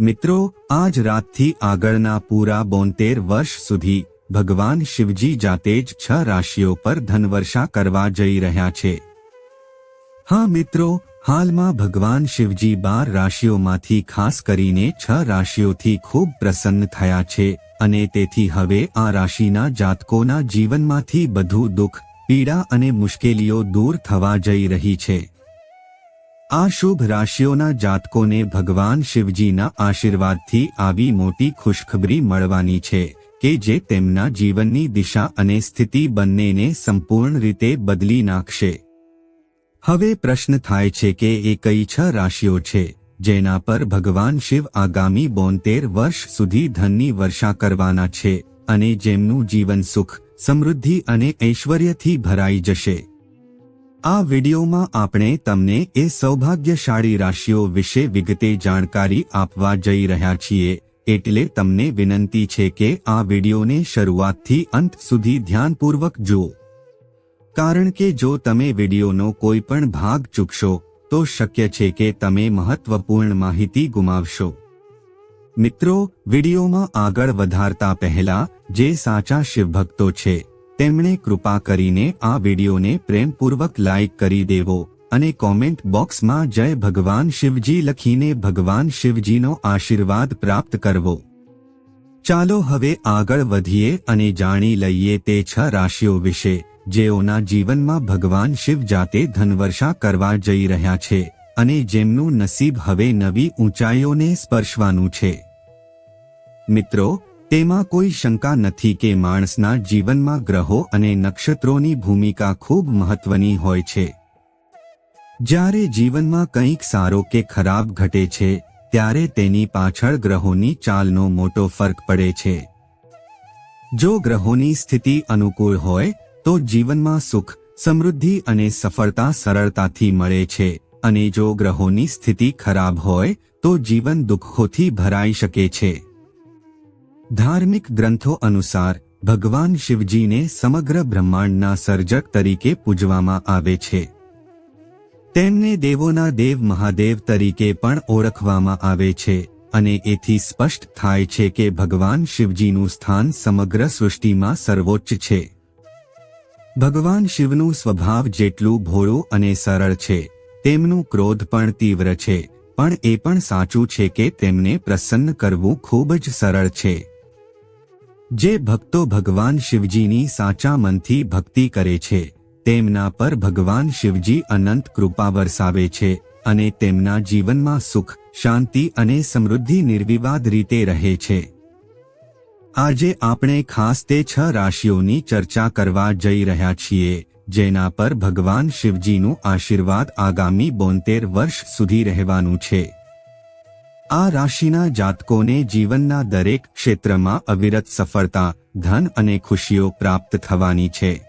મિત્રો, આજ રાતથી આગળના પૂરા બોતેર વર્ષ સુધી ભગવાન શિવજી જાતે જ છ રાશિઓ પર ધનવર્ષા કરવા જઈ રહ્યા છે. હા મિત્રો, હાલમાં ભગવાન શિવજી બાર રાશિઓમાંથી ખાસ કરીને છ રાશિઓથી ખૂબ પ્રસન્ન થયા છે અને તેથી હવે આ રાશિના જાતકોના જીવનમાંથી બધું દુઃખ, પીડા અને મુશ્કેલીઓ દૂર થવા જઈ રહી છે. આ શુભ રાશિઓના જાતકોને ભગવાન શિવજીના આશીર્વાદથી આવી મોટી ખુશખબરી મળવાની છે કે જે તેમના જીવનની દિશા અને સ્થિતિ બંનેને સંપૂર્ણ રીતે બદલી નાખશે. હવે પ્રશ્ન થાય છે કે એ કઈ છ રાશિઓ છે, જેના પર ભગવાન શિવ આગામી બોતેર વર્ષ સુધી ધનની વર્ષા કરવાના છે અને જેમનું જીવન સુખ, સમૃદ્ધિ અને ઐશ્વર્યથી ભરાઈ જશે. આ વિડિયોમાં આપણે તમને એ સૌભાગ્યશાળી રાશિઓ વિશે વિગતે જાણકારી આપવા જઈ રહ્યા છીએ, એટલે તમને વિનંતી છે કે આ વિડિયોને શરૂઆતથી અંત સુધી ધ્યાનપૂર્વક જુઓ. કારણ કે જો તમે વિડીયોનો કોઈ પણ ભાગ ચૂકશો, તો શક્ય છે કે તમે મહત્વપૂર્ણ માહિતી ગુમાવશો. મિત્રો, વિડિયોમાં આગળ વધારતા પહેલા જે સાચા શિવભક્તો છે તેમણે કૃપા કરીને આ વિડિયોને પ્રેમપૂર્વક લાઇક કરી દેવો અને કોમેન્ટ બોક્સમાં જય ભગવાન શિવજી લખીને ભગવાન શિવજીનો આશીર્વાદ પ્રાપ્ત કરવો. ચાલો હવે આગળ વધીએ અને જાણી લઈએ તે છ રાશિઓ વિશે, જેઓના જીવનમાં ભગવાન શિવ જાતે ધનવર્ષા કરવા જઈ રહ્યા છે અને જેમનું નસીબ હવે નવી ઊંચાઈઓને સ્પર્શવાનું છે. મિત્રો તેમાં કોઈ શંકા નથી કે માણસના જીવનમાં ગ્રહો અને નક્ષત્રોની ભૂમિકા ખૂબ મહત્વની હોય છે. જ્યારે જીવનમાં કંઈક સારો કે ખરાબ ઘટે છે, ત્યારે તેની પાછળ ગ્રહોની ચાલનો મોટો ફરક પડે છે. જો ગ્રહોની સ્થિતિ અનુકૂળ હોય, તો જીવનમાં સુખ, સમૃદ્ધિ અને સફળતા સરળતાથી મળે છે, અને જો ગ્રહોની સ્થિતિ ખરાબ હોય, તો જીવન દુઃખોથી ભરાઈ શકે છે. ધાર્મિક ગ્રંથો અનુસાર ભગવાન શિવજીને સમગ્ર બ્રહ્માંડના સર્જક તરીકે પૂજવામાં આવે છે. તેમને દેવોના દેવ મહાદેવ તરીકે પણ ઓળખવામાં આવે છે અને એથી સ્પષ્ટ થાય છે કે ભગવાન શિવજીનું સ્થાન સમગ્ર સૃષ્ટિમાં સર્વોચ્ચ છે. ભગવાન શિવનું સ્વભાવ જેટલું ભોળું અને સરળ છે, તેમનું ક્રોધ પણ તીવ્ર છે, પણ એ પણ સાચું છે કે તેમને પ્રસન્ન કરવું ખૂબ જ સરળ છે. જે ભક્તો ભગવાન શિવજીની સાચા મનથી ભક્તિ કરે છે, તેમના પર ભગવાન શિવજી અનંત કૃપા વરસાવે છે અને તેમના જીવનમાં સુખ, શાંતિ અને સમૃદ્ધિ નિર્વિવાદ રીતે રહે છે. આજે આપણે ખાસ તે છ રાશિઓની ચર્ચા કરવા જઈ રહ્યા છીએ, જેના પર ભગવાન શિવજીનું આશીર્વાદ આગામી બોતેર વર્ષ સુધી રહેવાનું છે. આ રાશિના જાતકોને જીવનના દરેક ક્ષેત્રમાં અવિરત સફળતા, ધન અને ખુશીઓ પ્રાપ્ત થવાની છે.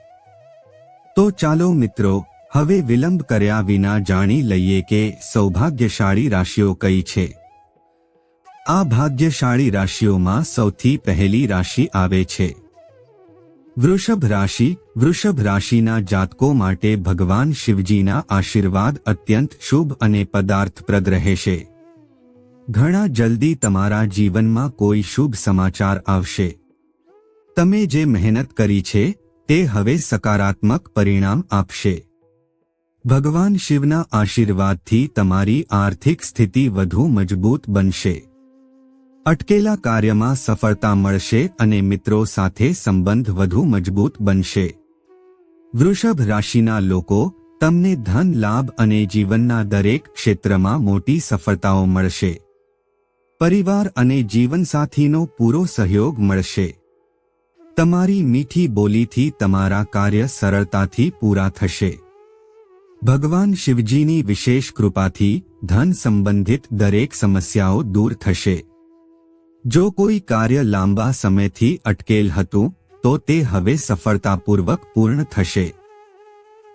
તો ચાલો મિત્રો, હવે વિલંબ કર્યા વિના જાણી લઈએ કે સૌભાગ્યશાળી રાશિઓ કઈ છે. આ ભાગ્યશાળી રાશિઓમાં સૌથી પહેલી રાશિ આવે છે. વૃષભ રાશિ, વૃષભ રાશિના જાતકો માટે ભગવાન શિવજીના આશીર્વાદ અત્યંત શુભ અને પદાર્થપ્રદ રહેશે. ઘણા જલ્દી તમારા જીવનમાં કોઈ શુભ સમાચાર આવશે. તમે જે મહેનત કરી છે, તે હવે સકારાત્મક પરિણામ આપશે. ભગવાન શિવના આશીર્વાદથી તમારી આર્થિક સ્થિતિ વધુ મજબૂત બનશે. અટકેલા કાર્યમાં સફળતા મળશે અને મિત્રો સાથે સંબંધ વધુ મજબૂત બનશે. વૃષભ રાશિના લોકો, તમને ધન લાભ અને જીવનના દરેક ક્ષેત્રમાં મોટી સફળતાઓ મળશે. પરિવાર અને જીવનસાથીનો પૂરો સહયોગ મળશે. તમારી મીઠી બોલીથી તમારા કાર્ય સરળતાથી પૂરા થશે. ભગવાન શિવજીની વિશેષ કૃપાથી ધન સંબંધિત દરેક સમસ્યાઓ દૂર થશે. જો કોઈ કાર્ય લાંબા સમયથી અટકેલ હતું, તો તે હવે સફળતાપૂર્વક પૂર્ણ થશે.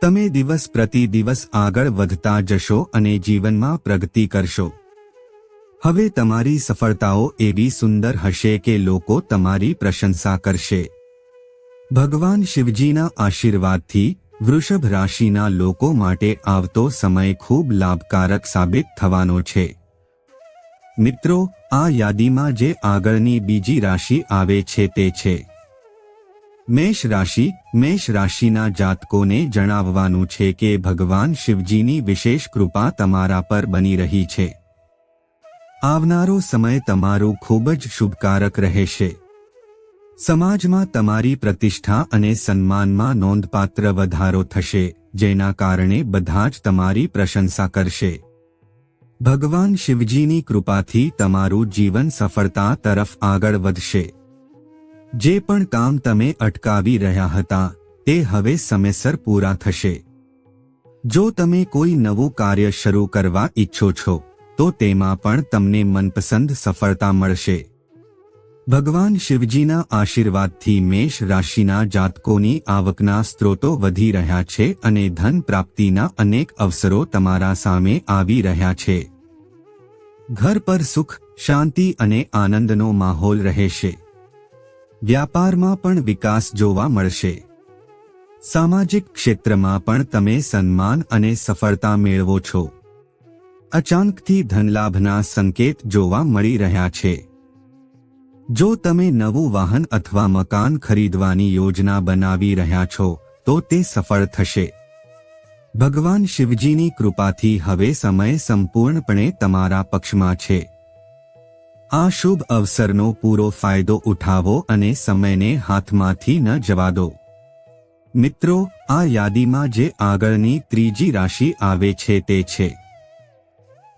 તમે દિવસ પ્રતિ દિવસ આગળ વધતા જશો અને જીવનમાં પ્રગતિ કરશો. હવે તમારી સફળતાઓ એવી સુંદર હશે કે લોકો તમારી પ્રશંસા કરશે. ભગવાન શિવજીના આશીર્વાદથી વૃષભ રાશિના લોકો માટે આવતો સમય ખૂબ લાભકારક સાબિત થવાનો છે. મિત્રો, આ યાદીમાં જે આગળની બીજી રાશિ આવે છે તે છે. મેષ રાશિ, મેષ રાશિના જાતકોને જણાવવાનું છે કે ભગવાન શિવજીની વિશેષ કૃપા તમારા પર બની રહી છે. આવનારો સમય તમારો ખૂબ જ શુભકારક રહેશે. સમાજમાં તમારી પ્રતિષ્ઠા અને સન્માનમાં નોંધપાત્ર વધારો થશે, જેના કારણે બધા જ તમારી પ્રશંસા કરશે. ભગવાન શિવજીની કૃપાથી તમારું જીવન સફળતા તરફ આગળ વધશે. જે પણ કામ તમે અટકાવી રહ્યા હતા, તે હવે સમયસર પૂરા થશે. જો તમે કોઈ નવું કાર્ય શરૂ કરવા ઈચ્છો છો તો તેમાં પણ તમને મનપસંદ સફળતા મળશે. ભગવાન શિવજીના આશીર્વાદથી મેષ રાશિના જાતકોની આવકના સ્ત્રોતો વધી રહ્યા છે અને ધન પ્રાપ્તિના અનેક અવસરો તમારા સામે આવી રહ્યા છે. ઘર પર સુખ, શાંતિ અને આનંદનો માહોલ રહેશે. વ્યાપારમાં પણ વિકાસ જોવા મળશે. સામાજિક ક્ષેત્રમાં પણ તમે સન્માન અને સફળતા મેળવો છો. અચાનકથી ધનલાભના સંકેત જોવા મળી રહ્યા છે. જો તમે નવું વાહન અથવા મકાન ખરીદવાની યોજના બનાવી રહ્યા છો, તો તે સફળ થશે. ભગવાન શિવજીની કૃપાથી હવે સમય સંપૂર્ણપણે તમારા પક્ષમાં છે. આ શુભ અવસરનો પૂરો ફાયદો ઉઠાવો અને સમયને હાથમાંથી ન જવા દો. મિત્રો, આ યાદીમાં જે આગળની ત્રીજી રાશિ આવે છે તે છે.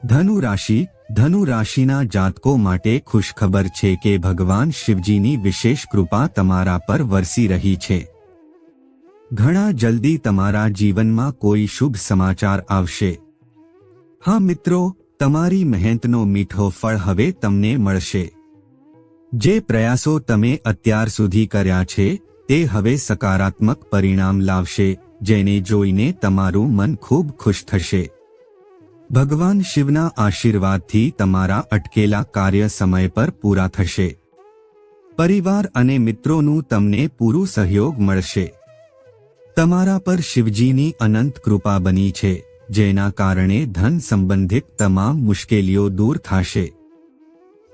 ધનુ રાશિ, ધનુ રાશિના જાતકો માટે ખુશખબર છે કે ભગવાન શિવજીની વિશેષ કૃપા તમારા પર વરસી રહી છે. ઘણા જલ્દી તમારા જીવનમાં કોઈ શુભ સમાચાર આવશે. હા મિત્રો, તમારી મહેનતનો મીઠો ફળ હવે તમને મળશે. જે પ્રયાસો તમે અત્યાર સુધી કર્યા છે, તે હવે સકારાત્મક પરિણામ લાવશે, જેને જોઈને તમારું મન ખૂબ ખુશ થશે. ભગવાન શિવના આશીર્વાદથી તમારા અટકેલા કાર્ય સમય પર પૂરા થશે. પરિવાર અને મિત્રોનું તમને પૂરું સહયોગ મળશે. તમારા પર શિવજીની અનંત કૃપા બની છે, જેના કારણે ધન સંબંધિત તમામ મુશ્કેલીઓ દૂર થશે.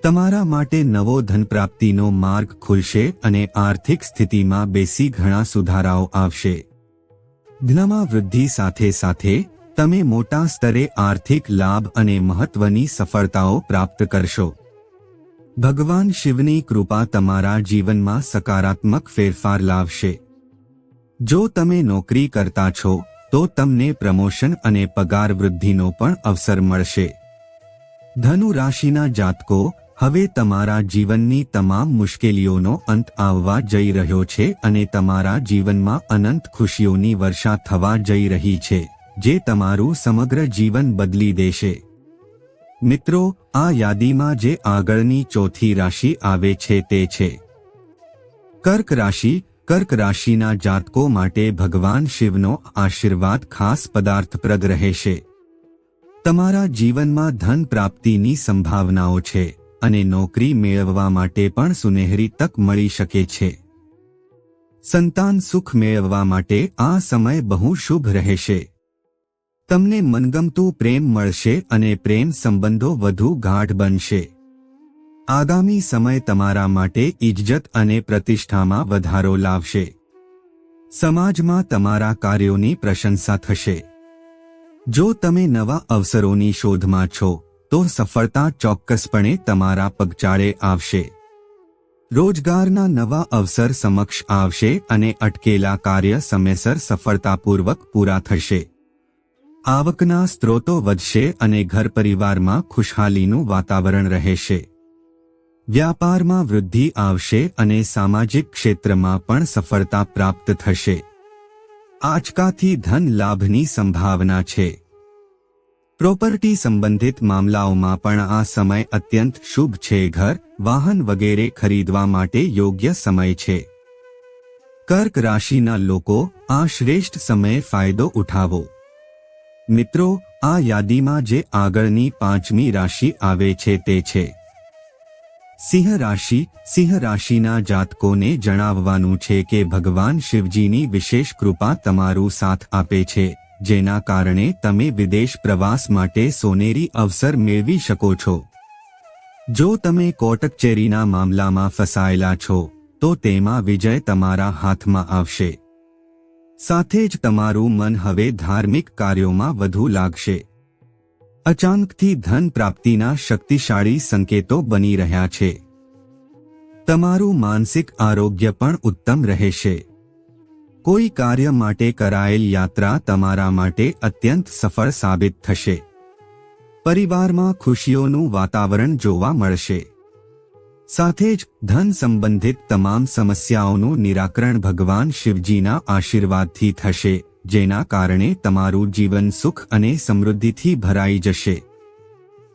તમારા માટે નવો ધન પ્રાપ્તિનો માર્ગ ખુલશે અને આર્થિક સ્થિતિમાં બેસી ઘણા સુધારાઓ આવશે. ધનમાં વૃદ્ધિ સાથે સાથે તમે મોટા સ્તરે આર્થિક લાભ અને મહત્વની સફળતાઓ પ્રાપ્ત કરશો. ભગવાન શિવની કૃપા તમારા જીવનમાં સકારાત્મક ફેરફાર લાવશે. જો તમે નોકરી કરતા છો, તો તમને પ્રમોશન અને પગાર વૃદ્ધિનો પણ અવસર મળશે. ધનુ રાશિના જાતકો, હવે તમારા જીવનની તમામ મુશ્કેલીઓનો અંત આવવા જઈ રહ્યો છે અને તમારા જીવનમાં અનંત ખુશીઓની વર્ષા થવા જઈ રહી છે. જે તમારું સમગ્ર જીવન બદલી દેશે. મિત્રો, આ યાદીમાં જે આગળની ચોથી રાશિ આવે છે તે છે. કર્ક રાશિ, કર્ક રાશિના જાતકો માટે ભગવાન શિવનો આશીર્વાદ ખાસ પદાર્થપ્રદ રહેશે. તમારા જીવનમાં ધન પ્રાપ્તિની સંભાવનાઓ છે અને નોકરી મેળવવા માટે પણ સુનેહરી તક મળી શકે છે. સંતાન સુખ મેળવવા માટે આ સમય બહુ શુભ રહેશે. તમને મનગમતું પ્રેમ મળશે અને પ્રેમ સંબંધો વધુ ગાઢ બનશે. આગામી સમય તમારા માટે ઇજ્જત અને પ્રતિષ્ઠામાં વધારો લાવશે. સમાજમાં તમારા કાર્યોની પ્રશંસા થશે. જો તમે નવા અવસરોની શોધમાં છો, તો સફળતા ચોક્કસપણે તમારા પગચાળે આવશે. રોજગારના નવા અવસર સમક્ષ આવશે અને અટકેલા કાર્ય સમયસર સફળતાપૂર્વક પૂરા થશે. આવકના સ્ત્રોતો વધશે અને ઘર પરિવારમાં ખુશહાલીનું વાતાવરણ રહેશે. વ્યાપારમાં વૃદ્ધિ આવશે અને સામાજિક ક્ષેત્રમાં પણ સફળતા પ્રાપ્ત થશે. આંચકાથી ધન લાભની સંભાવના છે. પ્રોપર્ટી સંબંધિત મામલાઓમાં પણ આ સમય અત્યંત શુભ છે. ઘર, વાહન વગેરે ખરીદવા માટે યોગ્ય સમય છે. કર્ક રાશિના લોકો, આ શ્રેષ્ઠ સમયે ફાયદો ઉઠાવો. મિત્રો, આ યાદીમાં જે આગળની પાંચમી રાશિ આવે છે તે છે. સિંહ રાશિ, સિંહ રાશિના જાતકોને જણાવવાનું છે કે ભગવાન શિવજીની વિશેષ કૃપા તમારું સાથ આપે છે, જેના કારણે તમે વિદેશ પ્રવાસ માટે સોનેરી અવસર મેળવી શકો છો. જો તમે કોટકચેરીના મામલામાં ફસાયેલા છો, તો તેમાં વિજય તમારા હાથમાં આવશે. સાથે જ તમારું મન હવે ધાર્મિક કાર્યોમાં વધુ લાગશે. અચાનકથી ધન પ્રાપ્તિના શક્તિશાળી સંકેતો બની રહ્યા છે. તમારું માનસિક આરોગ્ય પણ ઉત્તમ રહેશે. કોઈ કાર્ય માટે કરાયેલ યાત્રા તમારા માટે અત્યંત સફળ સાબિત થશે. પરિવારમાં ખુશીઓનું વાતાવરણ જોવા મળશે. સાથે જ ધન સંબંધિત તમામ સમસ્યાઓનું નિરાકરણ ભગવાન શિવજીના આશીર્વાદથી થશે, જેના કારણે તમારું જીવન સુખ અને સમૃદ્ધિથી ભરાઈ જશે.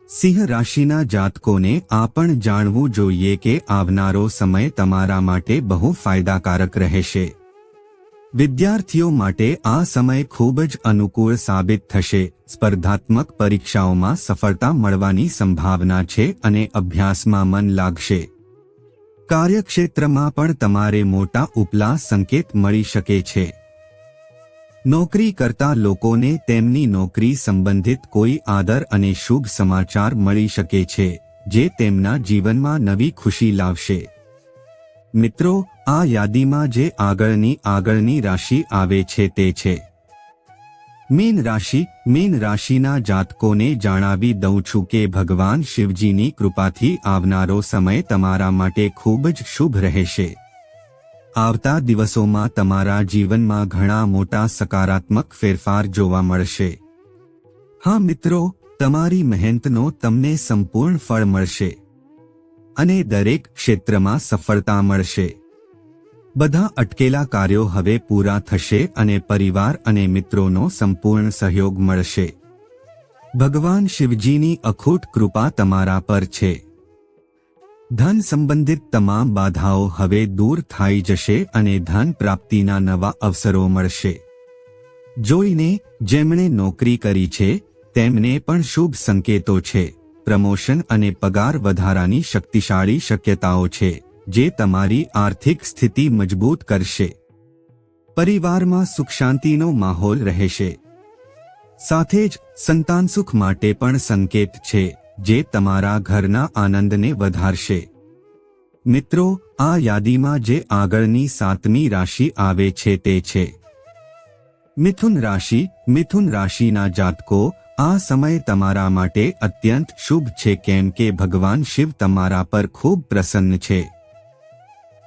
સિંહ રાશિના જાતકોને આ પણ જાણવું જોઈએ કે આવનારો સમય તમારા માટે બહુ ફાયદાકારક રહેશે. વિદ્યાર્થીઓ માટે આ સમય ખૂબ જ અનુકૂળ સાબિત થશે. સ્પર્ધાત્મક પરીક્ષાઓમાં સફળતા મળવાની સંભાવના છે અને અભ્યાસમાં મન લાગશે. કાર્યક્ષેત્રમાં પણ તમારે મોટા ઉપલા સંકેત મળી શકે છે. નોકરી કરતા લોકોને તેમની નોકરી સંબંધિત કોઈ આદર અને શુભ સમાચાર મળી શકે છે, જે તેમના જીવનમાં નવી ખુશી લાવશે. મિત્રો, આ યાદીમાં જે આગળની આગળની રાશિ આવે છે તે છે. મીન રાશિ, મીન રાશિના જાતકોને જણાવી દઉં છું કે ભગવાન શિવજીની કૃપાથી આવનારો સમય તમારા માટે ખૂબ જ શુભ રહેશે. આવતા દિવસોમાં તમારા જીવનમાં ઘણા મોટા સકારાત્મક ફેરફાર જોવા મળશે. હા મિત્રો, તમારી મહેનતનો તમને સંપૂર્ણ ફળ મળશે. અને દરેક ક્ષેત્રમાં સફળતા મળશે. બધા અટકેલા કાર્યો હવે પૂરા થશે અને પરિવાર અને મિત્રોનો સંપૂર્ણ સહયોગ મળશે. ભગવાન શિવજીની અખૂટ કૃપા તમારા પર છે. ધન સંબંધિત તમામ બાધાઓ હવે દૂર થઈ જશે અને ધન પ્રાપ્તિના નવા અવસરો મળશે. જોઈને જેમણે નોકરી કરી છે, તેમને પણ શુભ સંકેતો છે. પ્રમોશન અને પગાર વધારાની શક્તિશાળી શક્યતાઓ છે, જે તમારી આર્થિક સ્થિતિ મજબૂત કરશે. પરિવારમાં સુખ શાંતિનો માહોલ રહેશે. સાથે જ સંતાન સુખ માટે પણ સંકેત છે, જે તમારા ઘરના આનંદને વધારશે. મિત્રો, આ યાદીમાં જે આગળની સાતમી રાશિ આવે છે તે છે. મિથુન રાશિ, મિથુન રાશિના જાતકો આ સમય તમારા માટે અત્યંત શુભ છે કેમ કે ભગવાન શિવ તમારા પર ખૂબ પ્રસન્ન છે.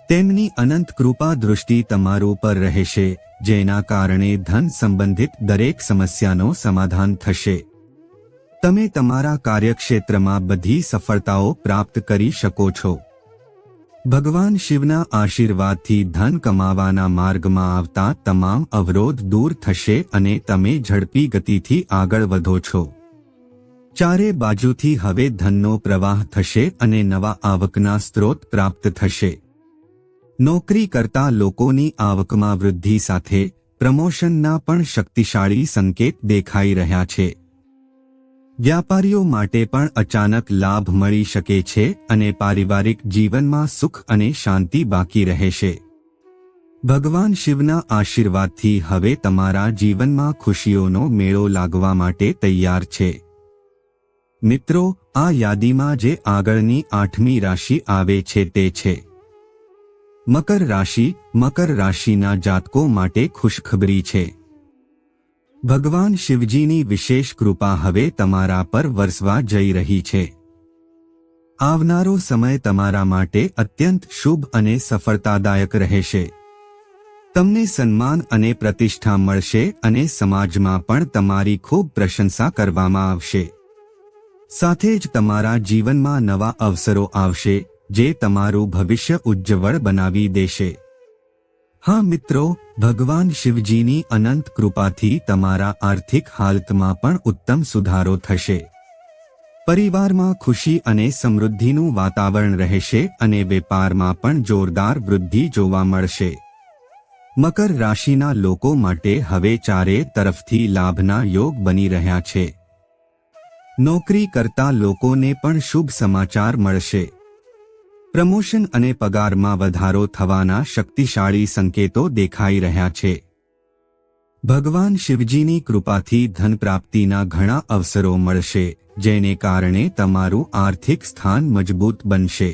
તેમની અનંત કૃપા દૃષ્ટિ તમારો પર રહેશે, જેના કારણે ધન સંબંધિત દરેક સમસ્યાનો સમાધાન થશે. તમે તમારા કાર્યક્ષેત્રમાં બધી સફળતાઓ પ્રાપ્ત કરી શકો છો. ભગવાન શિવના આશીર્વાદથી ધન કમાવાના માર્ગમાં આવતા તમામ અવરોધ દૂર થશે અને તમે ઝડપી ગતિથી આગળ વધો છો. ચારે બાજુથી હવે ધનનો પ્રવાહ થશે અને નવા આવકના સ્ત્રોત પ્રાપ્ત થશે. નોકરી કરતા લોકોની આવકમાં વૃદ્ધિ સાથે પ્રમોશનના પણ શક્તિશાળી સંકેત દેખાઈ રહ્યા છે. વ્યાપારીઓ માટે પણ અચાનક લાભ મળી શકે છે અને પારિવારિક જીવનમાં સુખ અને શાંતિ બાકી રહેશે. ભગવાન શિવના આશીર્વાદથી હવે તમારા જીવનમાં ખુશીઓનો મેળો લાગવા માટે તૈયાર છે. મિત્રો, આ યાદીમાં જે આગળની આઠમી રાશિ આવે છે તે છે. મકર રાશિ, મકર રાશિના જાતકો માટે ખુશખબરી છે. ભગવાન શિવજીની વિશેષ કૃપા હવે તમારા પર વરસવા જઈ રહી છે. આવનારો સમય તમારા માટે અત્યંત શુભ અને સફળતાદાયક રહેશે. તમને સન્માન અને પ્રતિષ્ઠા મળશે અને સમાજમાં પણ તમારી ખૂબ પ્રશંસા કરવામાં આવશે. સાથે જ તમારા જીવનમાં નવા અવસરો આવશે, જે તમારું ભવિષ્ય ઉજ્જવળ બનાવી દેશે. હા મિત્રો, ભગવાન શિવજીની અનંત કૃપાથી તમારા આર્થિક હાલતમાં પણ ઉત્તમ સુધારો થશે. પરિવારમાં ખુશી અને સમૃદ્ધિનું વાતાવરણ રહેશે અને વેપારમાં પણ જોરદાર વૃદ્ધિ જોવા મળશે. મકર રાશિના લોકો માટે હવે ચારે તરફથી લાભના યોગ બની રહ્યા છે. નોકરી કરતા લોકોને પણ શુભ સમાચાર મળશે. પ્રમોશન અને પગારમાં વધારો થવાના શક્તિશાળી સંકેતો દેખાઈ રહ્યા છે. ભગવાન શિવજીની કૃપાથી ધન પ્રાપ્તિના ઘણા અવસરો મળશે, જેને કારણે તમારું આર્થિક સ્થાન મજબૂત બનશે.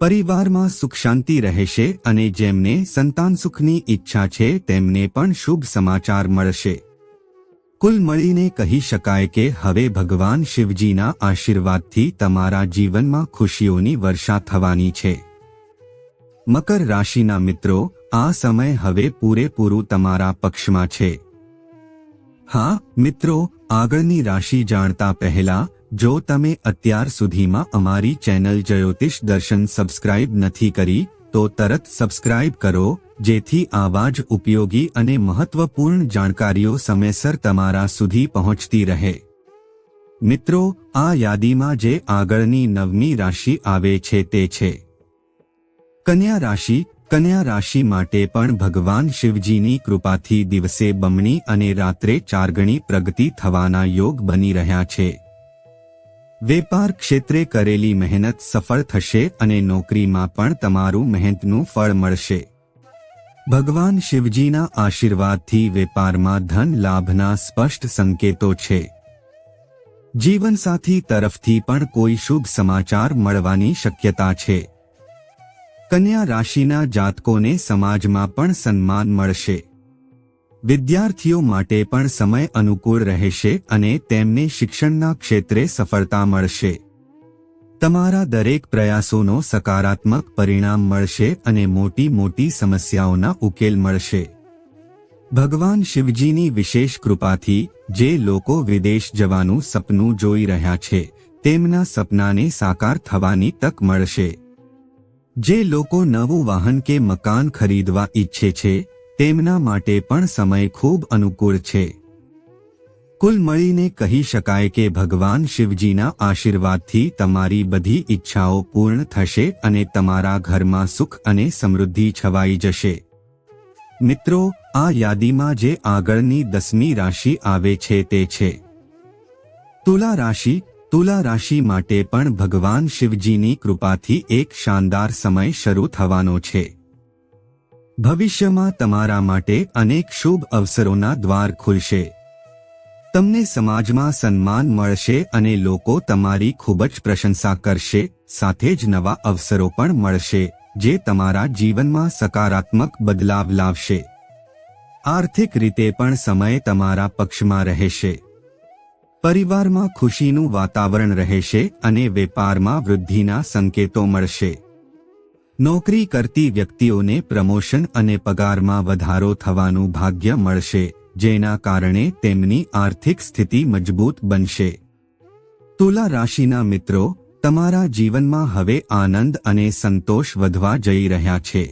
પરિવારમાં સુખ શાંતિ રહેશે અને જેમને સંતાન સુખની ઈચ્છા છે તેમને પણ શુભ સમાચાર મળશે. કુલ મળીને કહી શકાય કે હવે ભગવાન શિવજીના આશીર્વાદથી તમારા જીવનમાં ખુશીઓની વર્ષા થવાની છે. મકર રાશિના મિત્રો, આ સમય હવે પૂરેપૂરું તમારા પક્ષમાં છે. હા, મિત્રો, આગળની રાશિ જાણતા પહેલા, જો તમે અત્યાર સુધીમાં અમારી ચેનલ જ્યોતિષ દર્શન સબસ્ક્રાઇબ નથી કરી તો તરત સબસ્ક્રાઇબ કરો, જેથી આવા જ ઉપયોગી અને મહત્વપૂર્ણ જાણકારીઓ સમયસર તમારા સુધી પહોંચતી રહે. મિત્રો, આ યાદીમાં જે આગળની નવમી રાશિ આવે છે તે છે. કન્યા રાશિ કન્યા રાશિ માટે પણ ભગવાન શિવજીની કૃપાથી દિવસે બમણી અને રાત્રે ચારગણી પ્રગતિ થવાના યોગ બની રહ્યા છે. વેપાર ક્ષેત્રે કરેલી મહેનત સફળ થશે અને નોકરીમાં પણ તમારું મહેનતનું ફળ મળશે. ભગવાન શિવજીના આશીર્વાદથી વેપારમાં ધન લાભના સ્પષ્ટ સંકેતો છે. જીવનસાથી તરફથી પણ કોઈ શુભ સમાચાર મળવાની શક્યતા છે. કન્યા રાશિના જાતકોને સમાજમાં પણ સન્માન મળશે. વિદ્યાર્થીઓ માટે પણ સમય અનુકૂળ રહેશે અને તેમને શિક્ષણના ક્ષેત્રે સફળતા મળશે. તમારા દરેક પ્રયાસોનો સકારાત્મક પરિણામ મળશે અને મોટી મોટી સમસ્યાઓના ઉકેલ મળશે. ભગવાન શિવજીની વિશેષ કૃપાથી જે લોકો વિદેશ જવાનું સપનું જોઈ રહ્યા છે, તેમના સપનાને સાકાર થવાની તક મળશે. જે લોકો નવું વાહન કે મકાન ખરીદવા ઈચ્છે છે તેમના માટે પણ સમય ખૂબ અનુકૂળ છે. કુલ મળીને કહી શકાય કે ભગવાન શિવજીના આશીર્વાદથી તમારી બધી ઈચ્છાઓ પૂર્ણ થશે અને તમારા ઘરમાં સુખ અને સમૃદ્ધિ છવાઈ જશે. મિત્રો, આ યાદીમાં જે આગળની દસમી રાશિ આવે છે તે છે. તુલા રાશિ તુલા રાશિ માટે પણ ભગવાન શિવજીની કૃપાથી એક શાનદાર સમય શરૂ થવાનો છે. ભવિષ્યમાં તમારા માટે અનેક શુભ અવસરોના દ્વાર ખુલશે. તમને સમાજમાં સન્માન મળશે અને લોકો તમારી ખૂબ જ પ્રશંસા કરશે, સાથે જ નવા અવસરો પણ મળશે, જે તમારા જીવનમાં સકારાત્મક બદલાવ લાવશે. આર્થિક રીતે પણ સમય તમારા પક્ષમાં રહેશે. પરિવારમાં ખુશીનું વાતાવરણ રહેશે અને વેપારમાં વૃદ્ધિના સંકેતો મળશે. નોકરી કરતી વ્યક્તિઓને પ્રમોશન અને પગારમાં વધારો થવાનું ભાગ્ય મળશે, જેના કારણે તેમની આર્થિક સ્થિતિ મજબૂત બનશે. તુલા રાશિના મિત્રો, તમારા જીવનમાં હવે આનંદ અને સંતોષ વધવા જઈ રહ્યા છે.